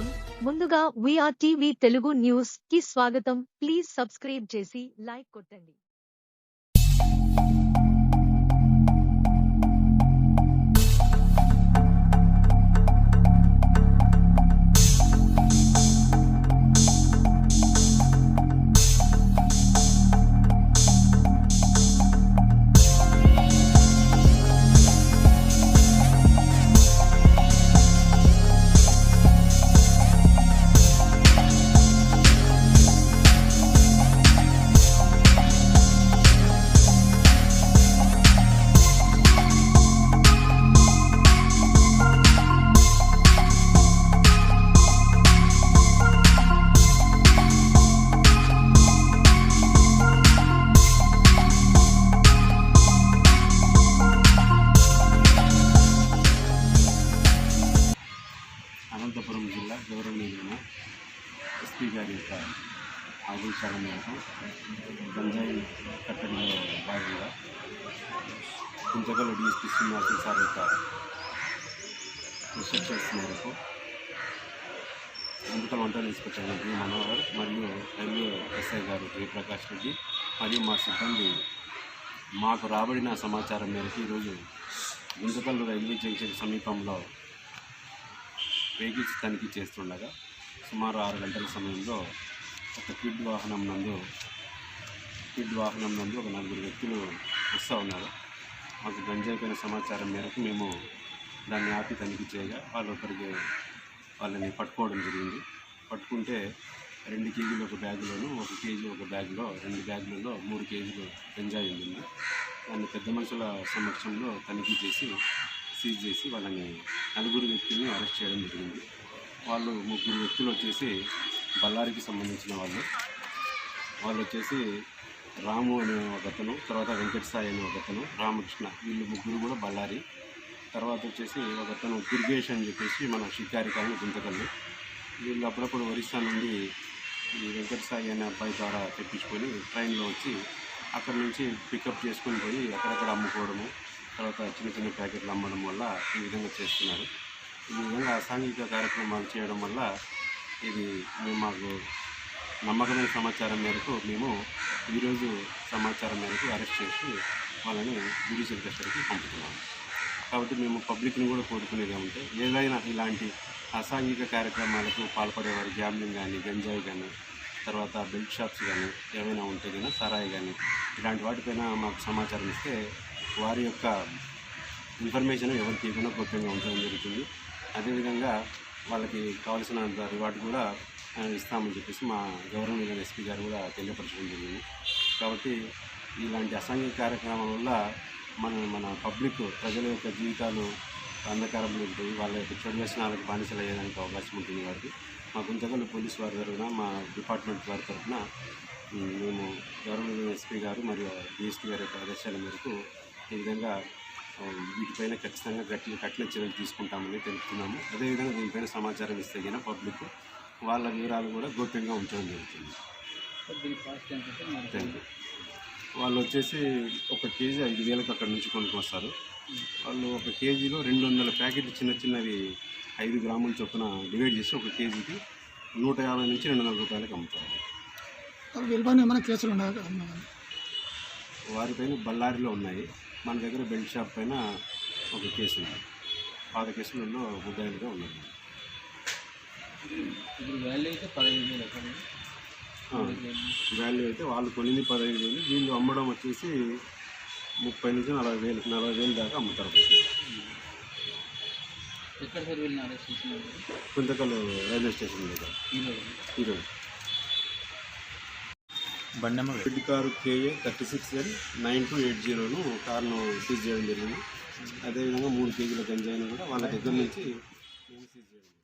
నమస్కారం. ముందుగా we are TV Telugu న్యూస్కి స్వాగతం. ప్లీజ్ సబ్స్క్రైబ్ చేసి లైక్ కొట్టండి. యొక్క ఆదేశాల మేరకు గంజాయి కట్టడిలో భాగంగా కుంచగల డిఎస్పీ శ్రీనివాసన్ సార్ యొక్క ఇన్స్ట్రక్షన్స్ మేరకు ముందుకల వంటలు ఇన్స్పెక్టర్ బి మనోహర్ మరియు రైల్వే ఎస్ఐ గారు జయప్రకాష్ రెడ్డి. మరియు మా సిబ్బంది మాకు రాబడిన సమాచారం మేరకు ఈరోజు గుంతకల్లు రైల్వే జంక్షన్ సమీపంలో వెహికల్స్ తనిఖీ చేస్తుండగా సుమారు ఆరు గంటల సమయంలో ఒక కిడ్ వాహనం నందు కిడ్ వాహనం నందు ఒక నలుగురు వ్యక్తులు వస్తూ ఉన్నారు. మాకు గంజాయిపోయిన సమాచారం మేరకు మేము దాన్ని ఆపి తనిఖీ చేయగా వాళ్ళు ఒకరికి వాళ్ళని పట్టుకోవడం జరిగింది. పట్టుకుంటే రెండు కేజీలు ఒక బ్యాగులోను ఒక కేజీ ఒక బ్యాగులో రెండు బ్యాగులలో మూడు కేజీలు గంజాయి ఉంది దాన్ని పెద్ద మనుషుల సమక్షంలో తనిఖీ చేసి సీజ్ చేసి వాళ్ళని నలుగురు వ్యక్తుల్ని అరెస్ట్ చేయడం జరిగింది. వాళ్ళు ముగ్గురు వ్యక్తులు వచ్చేసి బళ్ళారికి సంబంధించిన వాళ్ళు. వాళ్ళు వచ్చేసి రాము అనే ఒక అతను తర్వాత వెంకట సాయి అనే ఒక అతను రామకృష్ణ వీళ్ళు ముగ్గురు కూడా బళ్ళారి. తర్వాత వచ్చేసి ఒక అతను దుర్గేష్ అని చెప్పేసి మన షికారి కాలనీ గుంతకల్లు. వీళ్ళు అప్పుడప్పుడు ఒరిస్సా నుండి ఈ వెంకట సాయి అనే అబ్బాయి ద్వారా తెప్పించుకొని ట్రైన్లో వచ్చి అక్కడ నుంచి పికప్ చేసుకొని పోయి అక్కడక్కడ అమ్ముకోవడము తర్వాత చిన్న చిన్న ప్యాకెట్లు అమ్మడం వల్ల ఈ విధంగా చేస్తున్నారు. ఈ విధంగా అసాంఘిక కార్యక్రమాలు చేయడం వల్ల ఇది మేము మాకు నమ్మకమైన సమాచారం మేరకు మేము ఈరోజు సమాచారం మేరకు అరెస్ట్ చేసి వాళ్ళని జ్యుడిషియల్ కస్టడీకి పంపుతున్నాము. కాబట్టి మేము పబ్లిక్ని కూడా కోరుకునేది ఏమంటే ఏదైనా ఇలాంటి అసాంఘిక కార్యక్రమాలకు పాల్పడేవారు గ్యామ్లింగ్ కానీ గంజాయి కానీ తర్వాత బెల్ట్ షాప్స్ కానీ ఏవైనా ఉంటే కానీ సరాయి కానీ ఇలాంటి వాటిపైన మాకు సమాచారం ఇస్తే వారి యొక్క ఇన్ఫర్మేషన్ ఎవరికి ఇవ్వకుండా గోప్యంగా ఉండడం జరుగుతుంది. అదేవిధంగా వాళ్ళకి కావాల్సిన రివార్డ్ కూడా ఇస్తామని చెప్పేసి మా గవర్నమెంట్ ఎస్పీ గారు కూడా తెలియపరచడం జరిగింది. కాబట్టి ఇలాంటి అసాంఘిక కార్యక్రమాల వల్ల మన మన పబ్లిక్ ప్రజల యొక్క జీవితాలు అంధకారంలో ఉంటుంది వాళ్ళ యొక్క చెడు వ్యసనాలకు బానిసలు అయ్యేదానికి అవకాశం ఉంటుంది కాబట్టి మా గుంతకల్లు పోలీస్ వారి తరఫున మా డిపార్ట్మెంట్ వారి తరఫున మేము గవర్నమెంట్ ఎస్పీ గారు మరియు డిఎస్పీ గారి యొక్క ఆదేశాల మేరకు ఈ విధంగా వీటిపైన ఖచ్చితంగా గట్టి కఠిన చర్యలు తీసుకుంటామని తెలుపుతున్నాము. అదేవిధంగా దీనిపైన సమాచారం ఇస్తే కనుక పబ్లిక్ వాళ్ళ వివరాలు కూడా గోప్యంగా ఉంచడం జరుగుతుంది. థ్యాంక్ యూ వాళ్ళు వచ్చేసి ఒక కేజీ ఐదు వేలకు అక్కడ నుంచి కొనుక్కొస్తారు. వాళ్ళు ఒక కేజీలో రెండు వందల ప్యాకెట్లు చిన్న చిన్నవి ఐదు గ్రాముల చొప్పున డివైడ్ చేసి ఒక కేజీకి నూట యాభై నుంచి రెండు వందల రూపాయలకు అమ్ముతారు. వీళ్ళపైన ఏమైనా కేసులు ఉన్నాయా? వారిపైన బళ్ళారిలో ఉన్నాయి. మన దగ్గర బెల్ట్ షాప్ పైన ఒక కేసు ఉంది. పాత కేసులలో ముద్దాయిలుగా ఉన్నాయి ఇప్పుడు వాల్యూ అయితే పదహైదు వేలు వాల్యూ అయితే వాళ్ళు కొనింది పదహైదు వేలు వీళ్ళు అమ్మడం వచ్చేసి ముప్పై నుంచి నలభై వేలు నలభై వేలు దాకా అమ్ముతారు. ఎక్కడ సార్ వీళ్ళని కుంతకల్ రైల్వే స్టేషన్ దగ్గర. ఈరోజు ఈరోజు బండమ్మ red car KA thirty six L nine two eight జీరోను కార్ను సీజ్ చేయడం జరిగింది. అదేవిధంగా మూడు కేజీల గంజాయిని కూడా వాళ్ళ దగ్గర నుంచి సీజ్ చేయడం